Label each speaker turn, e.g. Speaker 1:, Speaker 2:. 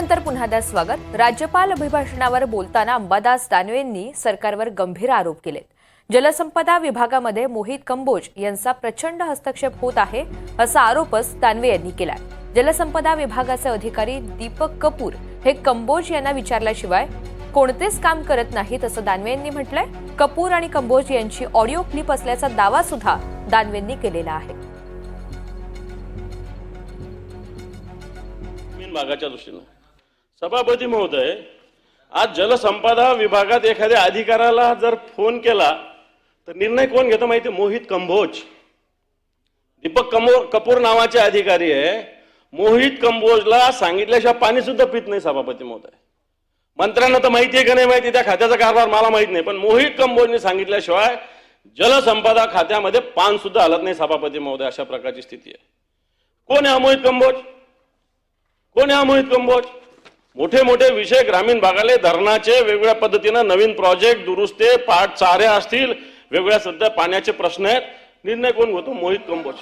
Speaker 1: नंतर पुन्हा एकदा स्वागत. राज्यपाल अभिभाषणावर बोलताना अंबादास दानवेंनी सरकारवर गंभीर आरोप केलेत. जलसंपदा विभागामध्ये मोहित कंबोज यांचा प्रचंड हस्तक्षेप होत आहे असा आरोपच दानवे यांनी केलाय. जलसंपदा विभागाचे अधिकारी दीपक कपूर हे कंबोज यांना विचारल्याशिवाय कोणतेच काम करत नाहीत असं दानवे यांनी म्हटलंय. कपूर आणि कंबोज यांची ऑडिओ क्लिप असल्याचा दावा सुद्धा दानवेंनी केलेला आहे.
Speaker 2: भागाच्या दृष्टीनं सभापती महोदय आज जलसंपदा विभागात एखाद्या अधिकाऱ्याला जर फोन केला तर निर्णय कोण घेतो माहिती? मोहित कंभोज दीपक कमो कपूर नावाचे अधिकारी आहे. मोहित कंबोजला सांगितल्याशिवाय पाणी सुद्धा पित नाही सभापती महोदय. मंत्र्यांना तर माहिती आहे का नाही माहिती? त्या खात्याचा कारभार मला माहीत नाही. पण मोहित कंबोजने सांगितल्याशिवाय जलसंपदा खात्यामध्ये पान सुद्धा हलत नाही सभापती महोदय अशा प्रकारची स्थिती आहे. कोण आहे मोहित कंबोज? कोण आहे मोहित कंबोज? मोठे मोठे विषय ग्रामीण भागाले धरणाचे वेगवेगळ्या पद्धतीनं नवीन प्रोजेक्ट दुरुस्ते पाठ चाऱ्या असतील. वेगवेगळ्या सध्या पाण्याचे प्रश्न आहेत. निर्णय कोण होतो मोहित कंबोज.